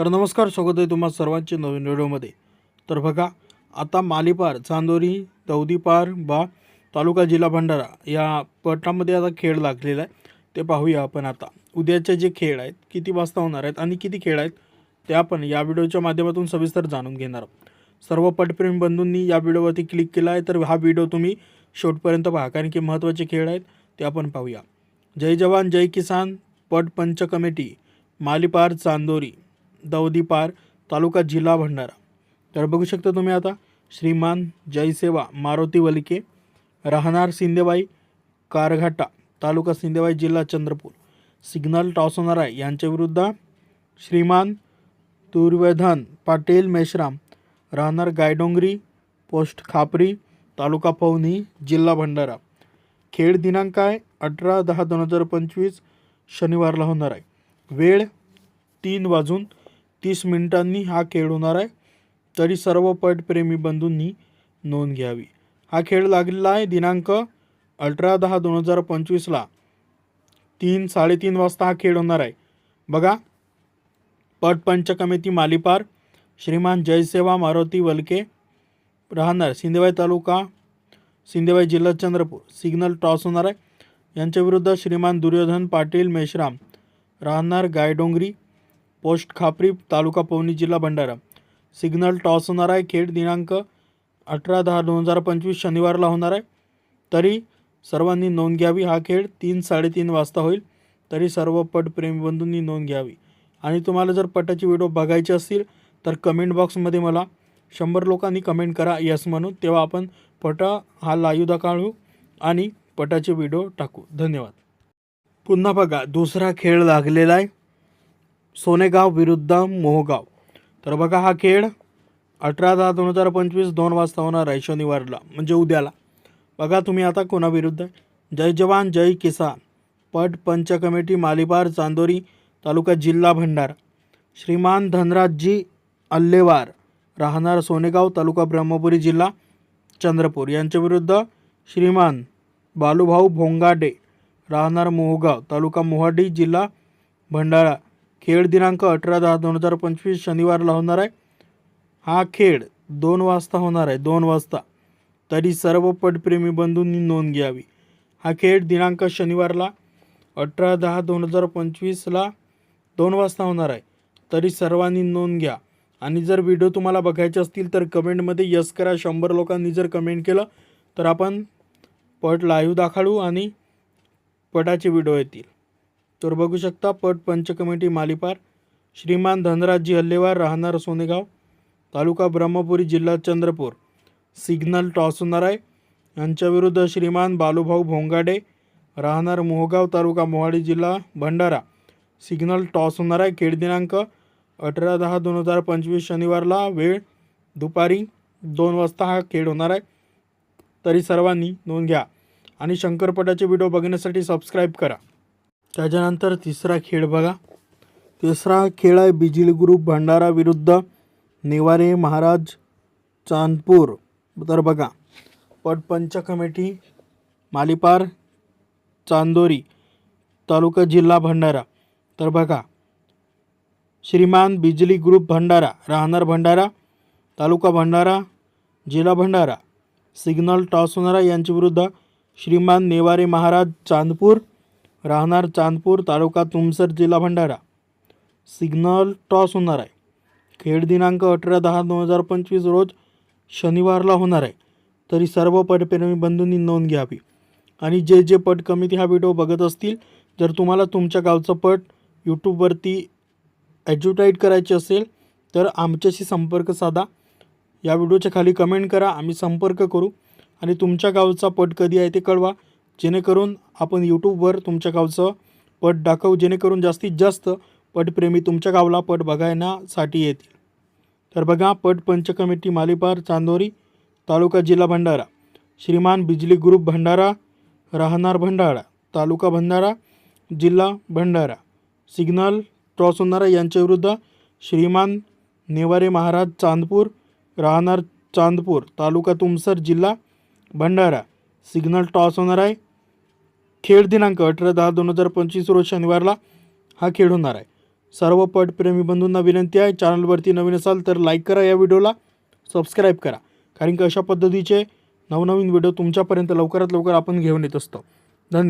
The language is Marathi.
तर नमस्कार स्वागत आहे तुम्हा सर्वांचे नवीन व्हिडिओमध्ये. तर बघा आता मालीपार चांदोरी दौदीपार बा तालुका जिल्हा भंडारा या पटामध्ये आता खेळ लागलेला आहे. ते पाहूया आपण आता. उद्याचे जे खेळ आहेत किती वाजता होणार आहेत आणि किती खेळ आहेत ते आपण या व्हिडिओच्या माध्यमातून सविस्तर जाणून घेणार आहोत. सर्व पटप्रेमी बंधूंनी या व्हिडिओवरती क्लिक केला आहे तर हा व्हिडिओ तुम्ही शेवटपर्यंत पहा कारण की महत्त्वाचे खेळ आहेत ते आपण पाहूया. जय जवान जय किसान पट पंच कमिटी मालीपार चांदोरी. दौदीपार तालुका जिल्हा भंडारा. तर बघू शकता तुम्ही आता श्रीमान जयसेवा मारुती वलिके राहणार सिंदेबाई कारघाटा तालुका सिंदेबाई जिल्हा चंद्रपूर. सिग्नल टॉस होणार आहे श्रीमान दुर्वेधन पाटील मेश्राम राहणार गायडोंगरी पोस्ट खापरी तालुका पवनी जिल्हा भंडारा. खेळ दिनांक आहे अठरा दहा दोन हजार पंचवीस शनिवारला होणार आहे. वेळ तीन वाजून तीस मिनिटांनी हा खेळ होणार आहे. तरी सर्व पटप्रेमी बंधूंनी नोंद घ्यावी. हा खेळ लागलेला आहे दिनांक अठरा दहा दोन हजार पंचवीसला तीन साडेतीन वाजता हा खेळ होणार आहे. बघा. पट पंच कमिटी मालीपार. श्रीमान जयसेवा मारुती वलके राहणार. सिंदेवाई तालुका सिंदेवाई जिल्हा चंद्रपूर. सिग्नल टॉस होणार आहे. यांच्या विरुद्ध श्रीमान दुर्योधन पाटील मेश्राम राहणार. गायडोंगरी पोस्ट खापरी तालुका पवनी जिल्हा भंडारा. सिग्नल टॉस होणार आहे. खेळ दिनांक अठरा दहा दोन हजार पंचवीस शनिवारला होणार आहे. तरी सर्वांनी नोंद घ्यावी. हा खेळ तीन साडेतीन वाजता होईल. तरी सर्व पटप्रेमीबंधूंनी नोंद घ्यावी. आणि तुम्हाला जर पटाची व्हिडिओ बघायची असतील तर कमेंट बॉक्समध्ये मला शंभर लोकांनी कमेंट करा यस म्हणून. तेव्हा आपण पटा हा लाईव्ह काढू आणि पटाचे व्हिडिओ टाकू. धन्यवाद. पुन्हा बघा दुसरा खेळ लागलेला आहे. सोनेगाव विरुद्ध मोहगाव. तर बघा हा खेळ अठरा दहा दोन हजार पंचवीस दोन वाजता होणार आहे शनिवारला म्हणजे उद्याला. बघा तुम्ही आता कोणाविरुद्ध जय जवान जय किसान. पट पंच कमिटी मालिबार चांदोरी तालुका जिल्हा भंडारा. श्रीमान धनराजजी अल्लेवार राहणार सोनेगाव तालुका ब्रह्मपुरी जिल्हा चंद्रपूर. यांच्या विरुद्ध श्रीमान बालूभाऊ भोंगाडे राहणार मोहगाव तालुका मोहाडी जिल्हा भंडारा. खेळ दिनांक अठरा दहा दोन हजार पंचवीस शनिवारला होणार आहे. हा खेळ दोन वाजता होणार आहे दोन वाजता. तरी सर्व पटप्रेमी बंधूंनी नोंद घ्यावी. हा खेळ दिनांक शनिवारला अठरा दहा दोन हजार पंचवीसला दोन वाजता होणार आहे. तरी सर्वांनी नोंद घ्या. आणि जर व्हिडिओ तुम्हाला बघायचे असतील तर कमेंटमध्ये यस करा. शंभर लोकांनी जर कमेंट केलं तर आपण पट लाईव्ह दाखवू आणि पटाचे व्हिडिओ येतील. तर बघू शकता पट पंच कमिटी मालिपार. श्रीमान धनराजजी हल्लेवार राहणार सोनेगाव. तालुका ब्रह्मपुरी जिल्हा चंद्रपूर. सिग्नल टॉस होणार आहे. यांच्याविरुद्ध श्रीमान बालूभाऊ भोंगाडे राहणार मोहगाव तालुका मोहाडी जिल्हा भंडारा. सिग्नल टॉस होणार आहे. खेळ दिनांक अठरा दहा दोन हजार पंचवीस शनिवारला वेळ दुपारी दोन वाजता हा खेळ होणार आहे. तरी सर्वांनी नोंद घ्या. आणि शंकरपटाचे व्हिडिओ बघण्यासाठी सबस्क्राईब करा. त्याच्यानंतर तिसरा खेळ बघा. तिसरा खेळ आहे बिजली ग्रुप भंडारा विरुद्ध नेवारे महाराज चांदपूर. तर बघा पटपंच कमिटी मालिपार चांदोरी तालुका जिल्हा भंडारा. तर बघा श्रीमान बिजली ग्रुप भंडारा राहणार भंडारा तालुका भंडारा जिल्हा भंडारा. सिग्नल टॉस होणारा यांच्या विरुद्ध श्रीमान नेवारे महाराज चांदपूर. राहणार चांदपूर तालुका तुमसर जिल्हा भंडारा. सिग्नल टॉस होणार आहे. खेळ दिनांक अठरा दहा दोन हजार पंचवीस रोज शनिवारला होणार आहे. तरी सर्व पटप्रेमी बंधूंनी नोंद घ्यावी. आणि जे जे पट कमिटी हा व्हिडिओ बघत असतील जर तुम्हाला तुमच्या गावचं पट यूट्यूबवरती ॲडव्हर्टाईट करायची असेल तर आमच्याशी संपर्क साधा. या व्हिडिओच्या खाली कमेंट करा आम्ही संपर्क करू. आणि तुमच्या गावचा पट कधी आहे ते कळवा. जेणेकरून आपण यूट्यूबवर तुमच्या गावचं पट दाखवू जेणेकरून जास्तीत जास्त पटप्रेमी तुमच्या गावाला पट बघायण्यासाठी येतील. तर बघा पट पंच कमिटी मालिपार चांदोरी तालुका जिल्हा भंडारा. श्रीमान बिजली ग्रुप भंडारा राहणार भंडारा तालुका भंडारा जिल्हा भंडारा. सिग्नल टॉस होणारा यांच्याविरुद्ध श्रीमान नेवारे महाराज चांदपूर राहणार चांदपूर तालुका तुमसर जिल्हा भंडारा. सिग्नल टॉस होणार आहे. खेळ दिनांक अठरा दहा दोन हजार पंचवीस रोज शनिवारला हा खेळ होणार आहे. सर्व पटप्रेमी बंधूंना विनंती आहे. चॅनलवरती नवीन असाल तर लाईक करा या व्हिडिओला. सबस्क्राईब करा. कारण की अशा पद्धतीचे नवनवीन व्हिडिओ तुमच्यापर्यंत लवकरात लवकर आपण घेऊन येत असतो. धन्यवाद.